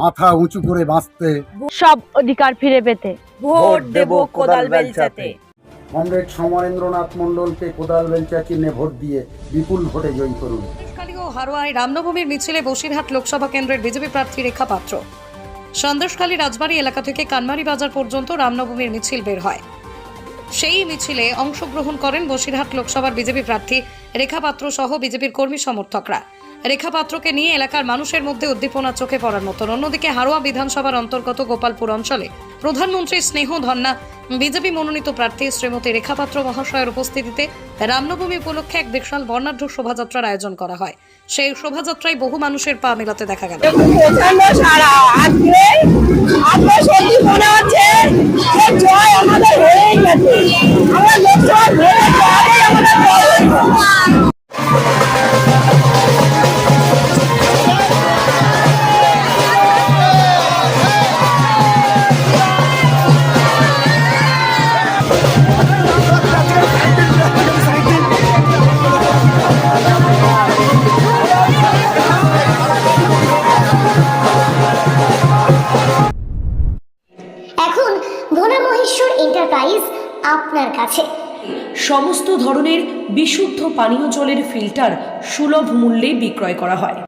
মাথা উঁচু করে বাঁচতে। সব অধিকার ফিরে পেতে। ভোট দেব কোদাল বেলচাতে। কমরেড সমরেন্দ্রনাথ মন্ডলকে কোদাল বেলচা চিহ্নে ভোট দিয়ে বিপুল ভোটে জয়ী করুন। ও হারোয়ায় রামনবমীর মিছিলে বসিরহাট লোকসভা কেন্দ্রের বিজেপি প্রার্থী রেখা পাত্র। সন্দেশখালী রাজবাড়ী এলাকা থেকে কানমারি বাজার পর্যন্ত রামনবমীর মিছিল বের হয়। সেই মিছিলে অংশগ্রহণ করেন বসিরহাট লোকসভার বিজেপি প্রার্থী রেখা পাত্র সহ বিজেপির কর্মী সমর্থকরা। রেখা পাত্রকে নিয়ে এলাকার মানুষের মধ্যে উদ্দীপনা চোখে পড়ার মতন। অন্যদিকে হারোয়া বিধানসভার অন্তর্গত গোপালপুর অঞ্চলে প্রধানমন্ত্রী স্নেহ ধন্না, বিজেপি মনোনীত প্রার্থী শ্রীমতী রেখা পাত্র মহাশয়ের উপস্থিতিতে রামনবমী উপলক্ষে এক বিশাল বর্ণাঢ্য শোভাযাত্রার আয়োজন করা হয়। সেই শোভাযাত্রায় বহু মানুষের পা মেলাতে দেখা গেল। এন্টারপ্রাইজ আপনার কাছে। সমস্ত ধরনের বিশুদ্ধ পানীয় জলের ফিল্টার সুলভ মূল্যে বিক্রয় করা হয়।